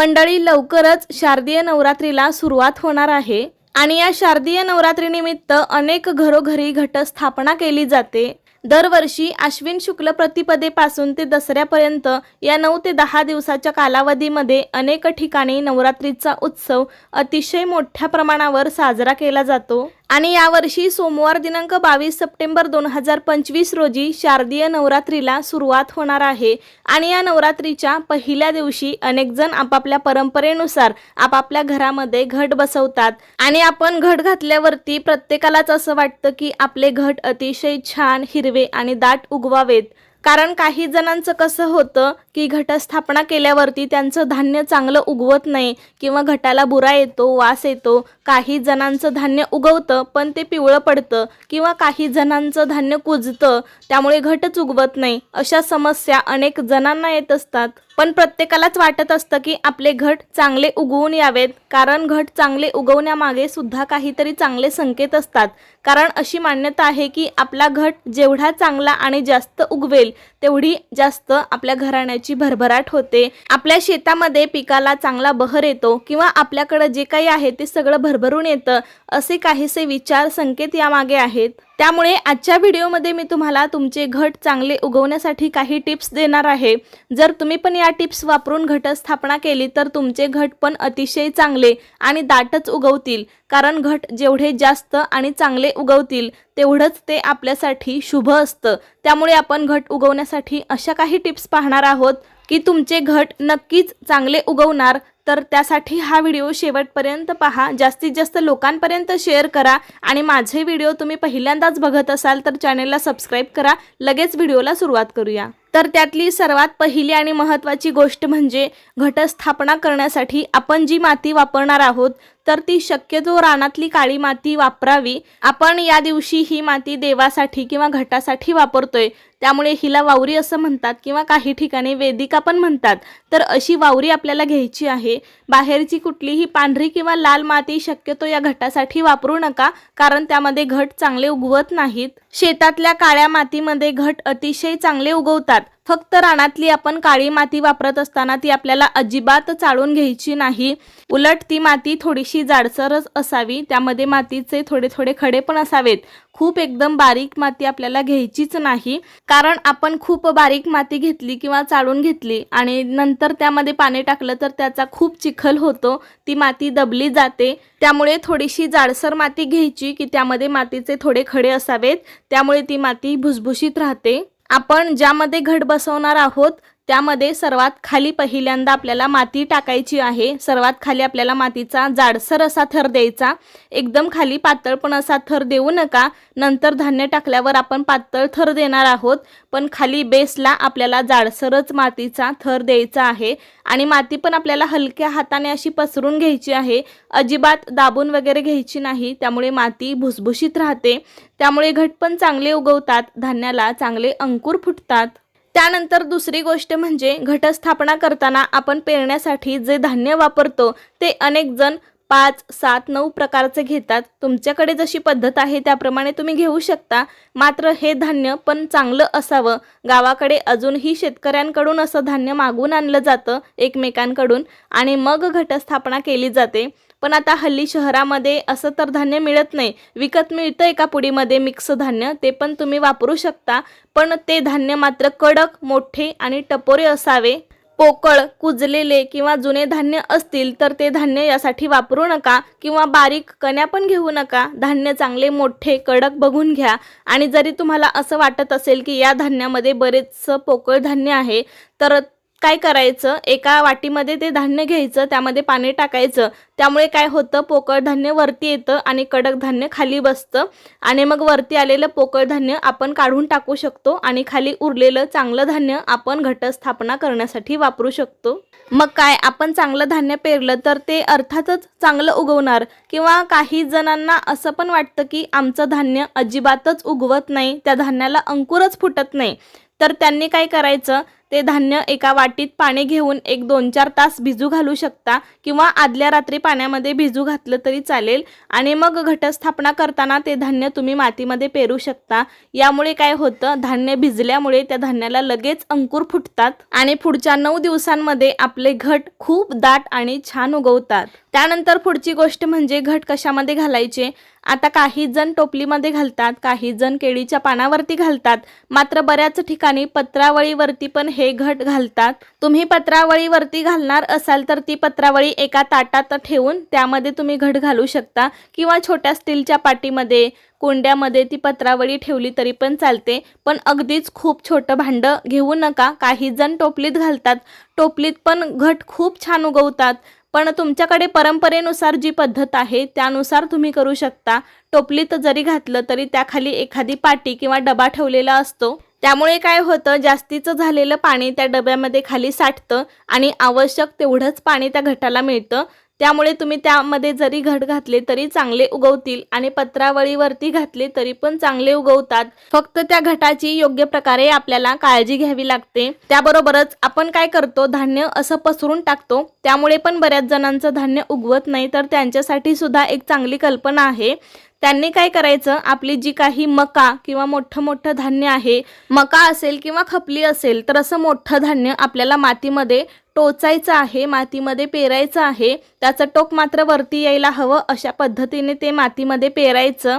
मंडळी लवकरच शारदीय नवरात्रीला सुरुवात होणार आहे आणि या शारदीय नवरात्रीनिमित्त अनेक घरोघरी घटस्थापना केली जाते. दरवर्षी अश्विन शुक्ल प्रतिपदेपासून ते दसऱ्यापर्यंत या नऊ ते दहा दिवसाच्या कालावधीमध्ये अनेक ठिकाणी नवरात्रीचा उत्सव अतिशय मोठ्या प्रमाणावर साजरा केला जातो. आणि यावर्षी सोमवार दिनांक बावीस सप्टेंबर दोन हजार पंचवीस रोजी शारदीय नवरात्रीला सुरुवात होणार आहे. आणि या नवरात्रीच्या पहिल्या दिवशी अनेकजण आपापल्या परंपरेनुसार आपापल्या घरामध्ये घट बसवतात. आणि आपण घट घातल्यावरती प्रत्येकालाच असं वाटतं की आपले घट अतिशय छान हिरवे आणि दाट उगवावेत. कारण काही जणांचं कसं होतं की घटस्थापना केल्यावरती त्यांचं धान्य चांगलं उगवत नाही किंवा घटाला बुरा येतो वास येतो. काही जणांचं धान्य उगवतं पण ते पिवळं पडतं किंवा काही जणांचं धान्य कुजतं त्यामुळे घटच उगवत नाही. अशा समस्या अनेक जणांना येत असतात. पण प्रत्येकालाच वाटत असतं की आपले घट चांगले उगवून यावेत कारण घट चांगले उगवण्यामागे सुद्धा काहीतरी चांगले संकेत असतात. कारण अशी मान्यता आहे की आपला घट जेवढा चांगला आणि जास्त उगवेल तेवढी जास्त आपल्या घराण्याची भरभराट होते. आपल्या शेतामध्ये पिकाला चांगला बहर येतो किंवा आपल्याकडं जे काही आहे ते सगळं भरभरून येतं असे काहीसे विचार संकेत यामागे आहेत. त्यामुळे आजच्या व्हिडिओमध्ये मी तुम्हाला तुमचे घट चांगले उगवण्यासाठी काही टिप्स देणार आहे. जर तुम्ही पण या टिप्स वापरून घटस्थापना केली तर तुमचे घट पण अतिशय चांगले आणि दाटच उगवतील. कारण घट जेवढे जास्त आणि चांगले उगवतील तेवढंच ते आपल्यासाठी शुभ असतं. त्यामुळे आपण घट उगवण्यासाठी अशा काही टिप्स पाहणार आहोत. की तुमचे घट नक्कीच चांगले उगवणार तर त्यासाठी हा व्हिडिओ शेवटपर्यंत पहा. जास्तीत जास्त लोकांपर्यंत शेअर करा आणि माझे व्हिडिओ तुम्ही पहिल्यांदाच बघत असाल तर चॅनेलला सबस्क्राईब करा. लगेच व्हिडिओला सुरुवात करूया. तर त्यातली सर्वात पहिली आणि महत्त्वाची गोष्ट म्हणजे घटस्थापना करण्यासाठी आपण जी माती वापरणार आहोत तर ती शक्यतो रानातली काळी माती वापरावी. आपण या दिवशी ही माती देवासाठी किंवा घटासाठी वापरतोय. त्यामुळे हिला वावरी असं म्हणतात किंवा काही ठिकाणी वेदिका पण म्हणतात. तर अशी वावरी आपल्याला घ्यायची आहे. बाहेरची कुठलीही पांढरी किंवा लाल माती शक्यतो या घटासाठी वापरू नका कारण त्यामध्ये घट चांगले उगवत नाहीत. शेतातल्या काळ्या मातीमध्ये घट अतिशय चांगले उगवतात. फक्त रानातली आपण काळी माती वापरत असताना ती आपल्याला अजिबात चाळून घ्यायची नाही. उलट ती माती थोडीशी जाडसरच असावी त्यामध्ये मातीचे थोडे थोडे खडे पण असावेत. खूप एकदम बारीक माती आपल्याला घ्यायचीच नाही. कारण आपण खूप बारीक माती घेतली किंवा चाळून घेतली आणि नंतर त्यामध्ये पाणी टाकलं तर त्याचा खूप चिखल होतो ती माती दबली जाते. त्यामुळे थोडीशी जाडसर माती घ्यायची की त्यामध्ये मातीचे थोडे खडे असावेत. त्यामुळे ती माती भुसभुशीत राहते. आपण ज्यामध्ये घट बसवणार आहोत त्यामध्ये सर्वात खाली पहिल्यांदा आपल्याला माती टाकायची आहे. सर्वात खाली आपल्याला मातीचा जाडसर असा थर द्यायचा. एकदम खाली पातळ पण असा थर देऊ नका. नंतर धान्य टाकल्यावर आपण पातळ थर देणार आहोत. पण खाली बेसला आपल्याला जाडसरच मातीचा थर द्यायचा आहे. आणि माती पण आपल्याला हलक्या हाताने अशी पसरून घ्यायची आहे. अजिबात दाबून वगैरे घ्यायची नाही. त्यामुळे माती भुसभुशीत राहते. त्यामुळे घट पण चांगले उगवतात. धान्याला चांगले अंकुर फुटतात. त्यानंतर दुसरी गोष्ट म्हणजे घटस्थापना करताना आपण पेरण्यासाठी जे धान्य वापरतो ते अनेक जण पाच सात नऊ प्रकारचे घेतात. तुमच्याकडे जशी पद्धत आहे त्याप्रमाणे तुम्ही घेऊ शकता. मात्र हे धान्य पण चांगलं असावं. गावाकडे अजूनही शेतकऱ्यांकडून असं धान्य मागून आणलं जातं एकमेकांकडून. आणि मग घटस्थापना केली जाते. पण आता हल्ली शहरामध्ये असं तर धान्य मिळत नाही. विकत मिळतं एका पुडीमध्ये मिक्स धान्य ते पण तुम्ही वापरू शकता. पण ते धान्य मात्र कडक मोठे आणि टपोरे असावे. पोकळ कुजलेले किंवा जुने धान्य असतील तर ते धान्य यासाठी वापरू नका किंवा बारीक कण्या पण घेऊ नका. धान्य चांगले मोठे कडक बघून घ्या. आणि जरी तुम्हाला असं वाटत असेल की या धान्यामध्ये बरेचसं पोकळ धान्य आहे तर काय करायचं? एका वाटीमध्ये ते धान्य घ्यायचं त्यामध्ये पाणी टाकायचं. त्यामुळे काय होतं? पोकळ धान्य वरती येतं आणि कडक धान्य खाली बसतं. आणि मग वरती आलेलं पोकळ धान्य आपण काढून टाकू शकतो आणि खाली उरलेलं चांगलं धान्य आपण घटस्थापना करण्यासाठी वापरू शकतो. मग काय? आपण चांगलं धान्य पेरलं तर ते अर्थातच चांगलं उगवणार. किंवा काही जणांना असं पण वाटतं की आमचं धान्य अजिबातच उगवत नाही त्या धान्याला अंकुरच फुटत नाही. तर त्यांनी काय करायचं? ते धान्य एका वाटीत पाणी घेऊन एक दोन चार तास भिजू घालू शकता किंवा आदल्या रात्री पाण्यामध्ये भिजू घातलं तरी चालेल. आणि मग घटस्थापना करताना ते धान्य तुम्ही मातीमध्ये पेरू शकता. यामुळे काय होतं धान्य भिजल्यामुळे त्या धान्याला लगेच अंकुर फुटतात आणि पुढच्या नऊ दिवसांमध्ये आपले घट खूप दाट आणि छान उगवतात. त्यानंतर पुढची गोष्ट म्हणजे घट कशामध्ये घालायचे? आता काही जण टोपलीमध्ये घालतात काही जण केळीच्या पानावरती घालतात. मात्र बऱ्याच ठिकाणी पत्रावळीवरती पण हे घट घालतात. तुम्ही पत्रावळीवरती घालणार असाल तर ती पत्रावळी एका ताटात ठेवून त्यामध्ये तुम्ही घट घालू शकता किंवा छोट्या स्टीलच्या पाटीमध्ये कुंड्यामध्ये ती पत्रावळी ठेवली तरी पण चालते. पण अगदीच खूप छोटं भांडं घेऊ नका. काही जण टोपलीत घालतात. टोपलीत पण घट खूप छान उगवतात. पण तुमच्याकडे परंपरेनुसार जी पद्धत आहे त्यानुसार तुम्ही करू शकता. टोपलीत जरी घातलं तरी त्याखाली एखादी पाटी किंवा डबा ठेवलेला असतो. त्यामुळे काय होतं जास्तीचं झालेलं पाणी त्या डब्यामध्ये खाली साठतं आणि आवश्यक तेवढंच पाणी त्या घटाला मिळतं. त्यामुळे तुम्ही त्यामध्ये जरी घट घातले तरी चांगले उगवतील आणि पत्रावळीवरती घातले तरी पण चांगले उगवतात. फक्त त्या घटाची योग्य प्रकारे आपल्याला काळजी घ्यावी लागते. त्याबरोबरच आपण काय करतो धान्य असं पसरून टाकतो. त्यामुळे पण बऱ्याच जणांचं धान्य उगवत नाही तर त्यांच्यासाठी सुद्धा एक चांगली कल्पना आहे. त्यांनी काय करायचं? आपली जी काही मका किंवा मोठं मोठं धान्य आहे मका असेल किंवा खपली असेल तर असं मोठं धान्य आपल्याला मातीमध्ये टोचायचं आहे मातीमध्ये पेरायचं आहे त्याचं टोक मात्र वरती यायला हवं अशा पद्धतीने ते मातीमध्ये पेरायचं.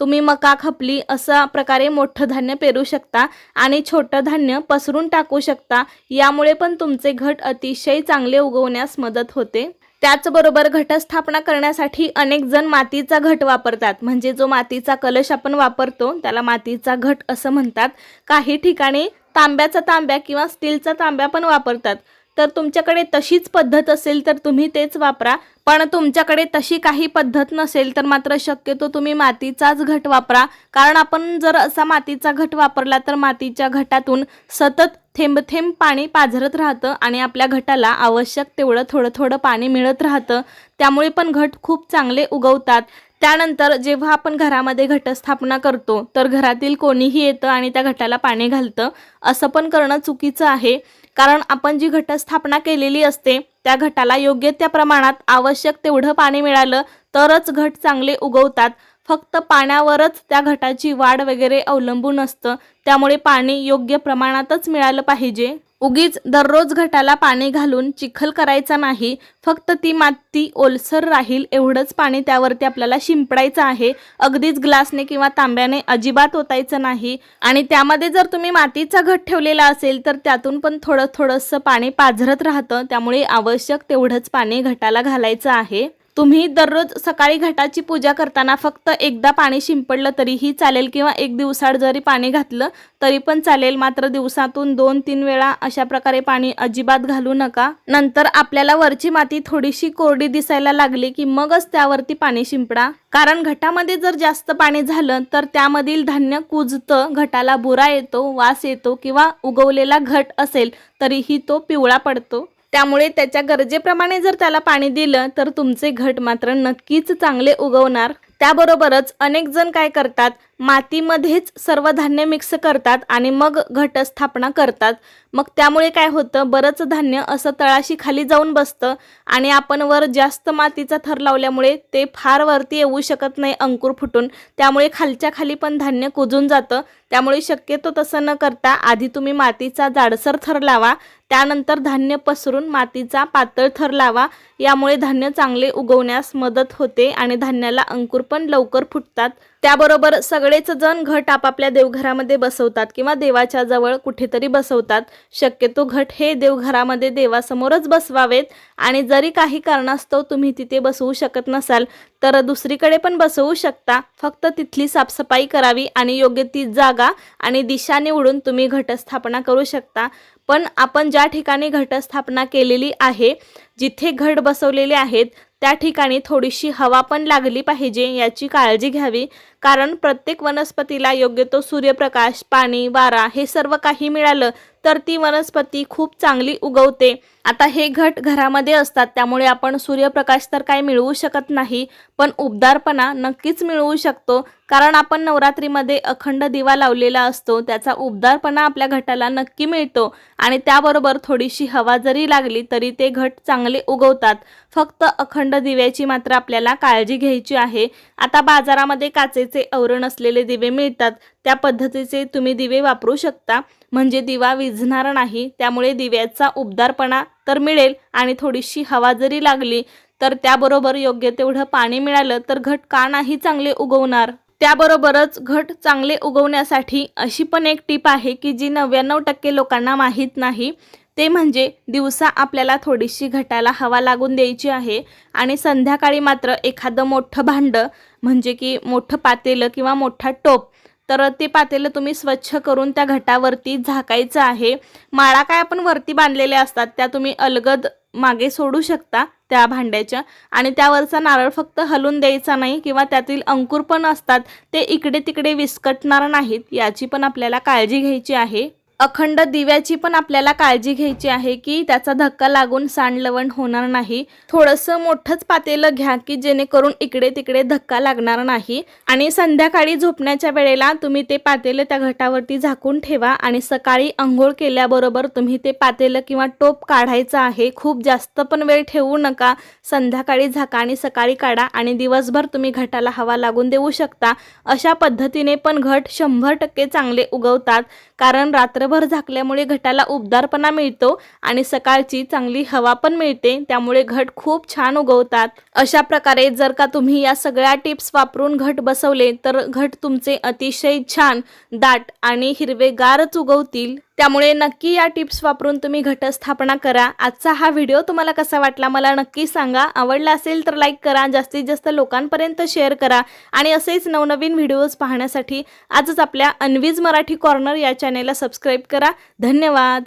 तुम्ही मका खपली असा प्रकारे मोठं धान्य पेरू शकता आणि छोटं धान्य पसरून टाकू शकता. यामुळे पण तुमचे घट अतिशय चांगले उगवण्यास मदत होते. त्याचबरोबर घटस्थापना करण्यासाठी अनेक जण मातीचा घट वापरतात. म्हणजे जो मातीचा कलश आपण वापरतो त्याला मातीचा घट असं म्हणतात. काही ठिकाणी तांब्याचा तांब्या किंवा स्टीलचा तांब्या पण वापरतात. तर तुमच्याकडे तशीच पद्धत असेल तर तुम्ही तेच वापरा. पण तुमच्याकडे तशी काही पद्धत नसेल तर मात्र शक्यतो तुम्ही मातीचाच घट वापरा. कारण आपण जर असा मातीचा घट वापरला तर मातीच्या घटातून सतत थेंब थेंब पाणी पाझरत राहतं आणि आपल्या घटाला आवश्यक तेवढं थोडं थोडं पाणी मिळत राहतं. त्यामुळे पण घट खूप चांगले उगवतात. त्यानंतर जेव्हा आपण घरामध्ये घटस्थापना करतो तर घरातील कोणीही येतं आणि त्या घटाला पाणी घालतं असं पण करणं चुकीचं आहे. कारण आपण जी घटस्थापना केलेली असते त्या घटाला योग्य त्या प्रमाणात आवश्यक तेवढं पाणी मिळालं तरच घट चांगले उगवतात. फक्त पाण्यावरच त्या घटाची वाढ वगैरे अवलंबून असतं त्यामुळे पाणी योग्य प्रमाणातच मिळालं पाहिजे. उगीच दररोज घटाला पाणी घालून चिखल करायचा नाही फक्त ती माती ओलसर राहील एवढंच पाणी त्यावरती आपल्याला शिंपडायचं आहे. अगदीच ग्लासने किंवा तांब्याने अजिबात ओतायचं नाही. आणि त्यामध्ये जर तुम्ही मातीचा घट ठेवलेला असेल तर त्यातून पण थोडं थोडंसं पाणी पाझरत राहतं. त्यामुळे आवश्यक तेवढंच पाणी घटाला घालायचं आहे. तुम्ही दररोज सकाळी घटाची पूजा करताना फक्त एकदा पाणी शिंपडलं तरीही चालेल किंवा एक दिवसाड जरी पाणी घातलं तरी पण चालेल. मात्र दिवसातून दोन तीन वेळा अशा प्रकारे पाणी अजिबात घालू नका. नंतर आपल्याला वरची माती थोडीशी कोरडी दिसायला लागली की मगच त्यावरती पाणी शिंपडा. कारण घटामध्ये जर जास्त पाणी झालं तर त्यामधील धान्य कुजतं घटाला बुरा येतो वास येतो किंवा उगवलेला घट असेल तरीही तो पिवळा पडतो. त्यामुळे त्याच्या गरजेप्रमाणे जर त्याला पाणी दिलं तर तुमचे घट मात्र नक्कीच चांगले उगवणार. त्याबरोबरच अनेक जण काय करतात मातीमध्येच सर्व धान्य मिक्स करतात आणि मग घटस्थापना करतात. मग त्यामुळे काय होतं बरंच धान्य असं तळाशी खाली जाऊन बसतं आणि आपण वर जास्त मातीचा थर लावल्यामुळे ते फार वरती येऊ शकत नाही अंकुर फुटून. त्यामुळे खालच्या खाली पण धान्य कुजून जातं. त्यामुळे शक्यतो तसं न करता आधी तुम्ही मातीचा जाडसर थर लावा. त्यानंतर धान्य पसरून मातीचा पातळ थर लावा. यामुळे धान्य चांगले उगवण्यास मदत होते आणि धान्याला अंकुर पण लवकर फुटतात. त्याबरोबर सगळेच जण घट आपापल्या देवघरामध्ये बसवतात किंवा देवाच्या जवळ कुठेतरी बसवतात. शक्यतो घट हे देवघरामध्ये देवासमोरच बसवावेत आणि जरी काही कारणास्तव तुम्ही तिथे बसवू शकत नसाल तर दुसरीकडे पण बसवू शकता. फक्त तिथली साफसफाई करावी आणि योग्य ती जागा आणि दिशा निवडून तुम्ही घटस्थापना करू शकता. पण आपण ज्या ठिकाणी घटस्थापना केलेली आहे जिथे घट बसवलेले आहेत त्या ठिकाणी थोडीशी हवा पण लागली पाहिजे याची काळजी घ्यावी. कारण प्रत्येक वनस्पतीला योग्य तो सूर्यप्रकाश पाणी वारा हे सर्व काही मिळालं तर ती वनस्पती खूप चांगली उगवते. आता हे घट घरामध्ये असतात त्यामुळे आपण सूर्यप्रकाश तर काय मिळवू शकत नाही पण उबदारपणा नक्कीच मिळवू शकतो. कारण आपण नवरात्रीमध्ये अखंड दिवा लावलेला असतो त्याचा उबदारपणा आपल्या घटाला नक्की मिळतो आणि त्याबरोबर थोडीशी हवा जरी लागली तरी ते घट चांगले उगवतात. फक्त अखंड दिव्याची मात्र आपल्याला काळजी घ्यायची आहे. आता बाजारामध्ये काचेचे आवरण असलेले दिवे मिळतात. त्या पद्धतीचे तुम्ही दिवे वापरू शकता. म्हणजे दिवा विझणार नाही त्यामुळे दिव्याचा उबदारपणा तर मिळेल आणि थोडीशी हवा जरी लागली तर त्याबरोबर योग्य तेवढं पाणी मिळालं तर घट का नाही चांगले उगवणार? त्याबरोबरच घट चांगले उगवण्यासाठी अशी पण एक टीप आहे की जी नव्याण्णव टक्के लोकांना माहीत नाही. ते म्हणजे दिवसा आपल्याला थोडीशी घटाला हवा लागून द्यायची आहे. आणि संध्याकाळी मात्र एखादं मोठं भांडं म्हणजे की मोठं पातेलं किंवा मोठा टोप तर ते पातेलं तुम्ही स्वच्छ करून त्या घटावरती झाकायचं आहे. माळा काय आपण वरती बांधलेल्या असतात त्या तुम्ही अलगद मागे सोडू शकता त्या भांड्याच्या. आणि त्यावरचा नारळ फक्त हलून द्यायचा नाही किंवा त्यातील अंकुर पण असतात ते इकडे तिकडे विस्कटणार नाहीत याची पण आपल्याला काळजी घ्यायची आहे. अखंड दिव्याची पण आपल्याला काळजी घ्यायची आहे की त्याचा धक्का लागून सांडलवण होणार नाही. थोडंसं मोठंच पातेलं घ्या की जेणेकरून इकडे तिकडे धक्का लागणार नाही. आणि संध्याकाळी झोपण्याच्या वेळेला तुम्ही ते पातेलं त्या घटावरती झाकून ठेवा आणि सकाळी आंघोळ केल्याबरोबर तुम्ही ते पातेलं किंवा टोप काढायचं आहे. खूप जास्त पण वेळ ठेवू नका. संध्याकाळी झाका आणि सकाळी काढा आणि दिवसभर तुम्ही घटाला हवा लागून देऊ शकता. अशा पद्धतीने पण घट शंभर टक्के चांगले उगवतात. कारण रात्रभर झाकल्यामुळे घटाला उबदारपणा मिळतो आणि सकाळची चांगली हवा पण मिळते त्यामुळे घट खूप छान उगवतात. अशा प्रकारे जर का तुम्ही या सगळ्या टिप्स वापरून घट बसवले तर घट तुमचे अतिशय छान दाट आणि हिरवेगारच उगवतील. त्यामुळे नक्की या टिप्स वापरून तुम्ही घटस्थापना करा. आजचा हा व्हिडिओ तुम्हाला कसा वाटला मला नक्की सांगा. आवडला असेल तर लाईक करा जास्तीत जास्त लोकांपर्यंत शेअर करा आणि असेच नवनवीन व्हिडिओज पाहण्यासाठी आजच आपल्या अनवीज मराठी कॉर्नर या चॅनेलला सबस्क्राईब करा. धन्यवाद.